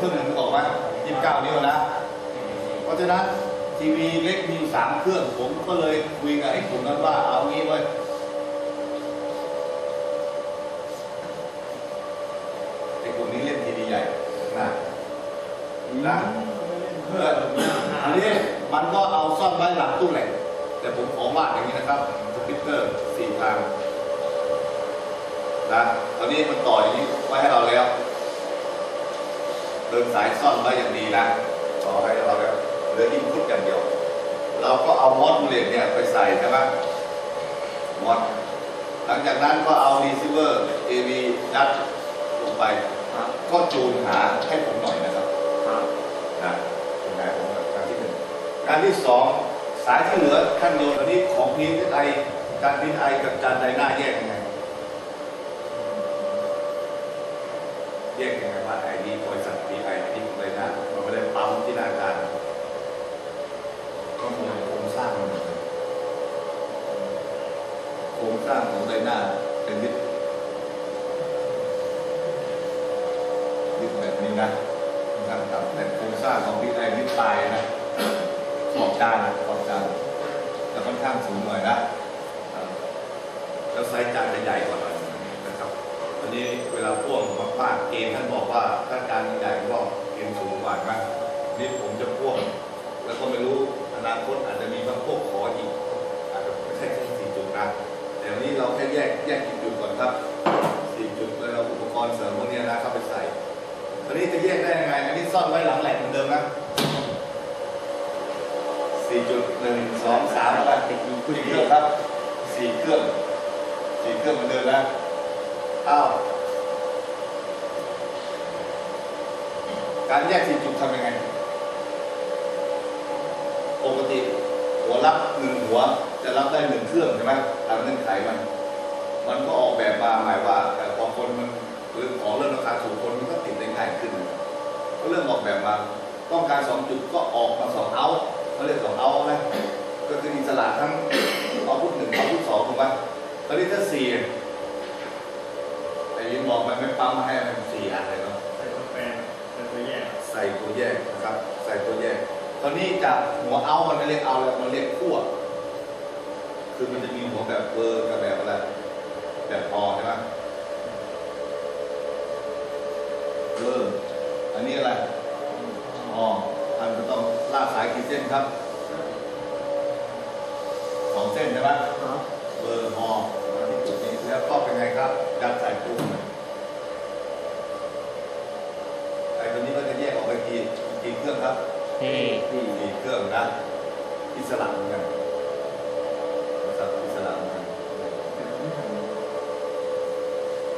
ครึ่งหนึ่งนึกออกไหมยี่สิบเก้านิ้วนะ เพราะฉะนั้นทีวีเล็กมีสามเครื่อง ผมก็เลยคุยกับไอ้กลุ่มนั้นว่าเอางี้เว้ยไอ้กลุ่มนี้เล่นทีวีใหญ่นะนะเพื่ออันนี้มันก็เอาซ่อนไว้หลังตู้เหล็กแต่ผมขอวาดอย่างนี้นะครับสปิเกอร์สี่ทางนะตอนนี้มันต่ออย่างนี้ไว้ให้เราแล้ว เดินสายซ่อนไว้อย่างดีนะต่อให้เราแล้วเหลืออินพุตอย่างเดียว เราก็เอามอดมูเลตเนี่ยไปใส่ใช่ไหมมอดหลังจากนั้นก็เอารีเซิเวอร์ AV ยัดลงไปครับก็จูนหาให้ผมหน่อยนะครับครับนะจูนหาให้ผมหน่อยการที่หนึ่งการที่สองสายที่เหลือขั้นโยนอันนี้ของพีทไอการพีทไอกับจานไดหน้าแยกยังไงแยกยังไงว่าไอ้นี่บริษัทพีไอนี่ของไดหน้ามันไม่ได้ปั๊มที่หน้าการก็มีโครงสร้างมันเหมือนกันโค รงสร้างของไดหน้าเป็นยึดยึดแบบนี้นะนะครับครับแต่โครงสร้างของพีไอยึดปลายนะขอบจานนะขอบจานจะค่อนข้างสูงหน่อยนะแล้วไซส์จานจะใหญ่กว่าหน่อยนะครับวันนี้เวลาพ่วงมาพาดเกณฑ์ท่านบอกว่าถ้าการ อนนี้จะแยกได้ยังไง อันนี้ซ่อนไว้หลังแหลกเหมือนเดิมนะสี่จุดหนึ่งสองสามแล้วกันติดมีสี่เครื่องครับสี่เครื่องสี่เครื่องเหมือนเดิมนะอ้าวการแยกสี่จุดทำยังไง ปกติ หัวรับหนึ่งหัวจะรับได้หนึ่งเครื่องใช่ไหมตามเงื่อนไขมัน มันก็ออกแบบมาหมายว่าแต่พอคนมันหรือของเรื่องราคาถูกคนมันก็ติดได้ง่ายขึ้น ก็ เริ่มออกแบบมาต้องการสองจุดก็ออกมาสองเอาท์เขาเรียกสองเอาท์นะก็คืออิสระทั้งเอาพุทหนึ่งเอาพุทสองถูกไหมตอนนี้ถ้าสี่ไอ้ยินบอกมันไม่ปั๊มมาให้มันสี่อันเลยเนาะใส่ตัวแปรเป็นตัวแยกใส่ตัวแยกนะครับ ใส่ตัวแยกตอนนี้จากหัวเอามันไม่เรียกเอาแล้วมันเรียกขั้วคือมันจะมีหัวแบบเบอร์กับแบบอะไรแบบพอใช่ไหมเบอร์อันนี้อะไร อ๋อท่านก็ต้องลากสายกี่เส้นครับสองเส้นใช่ไหมครับเบอร์ฮอมาที่จุดนี้แล้วก็เป็นไงครับยัดใส่ตู้ไอ้ตัวนี้ก็จะแยกออกไปกี่กี่เครื่องครับที่กี่เครื่องนะอิสระเหมือนกัน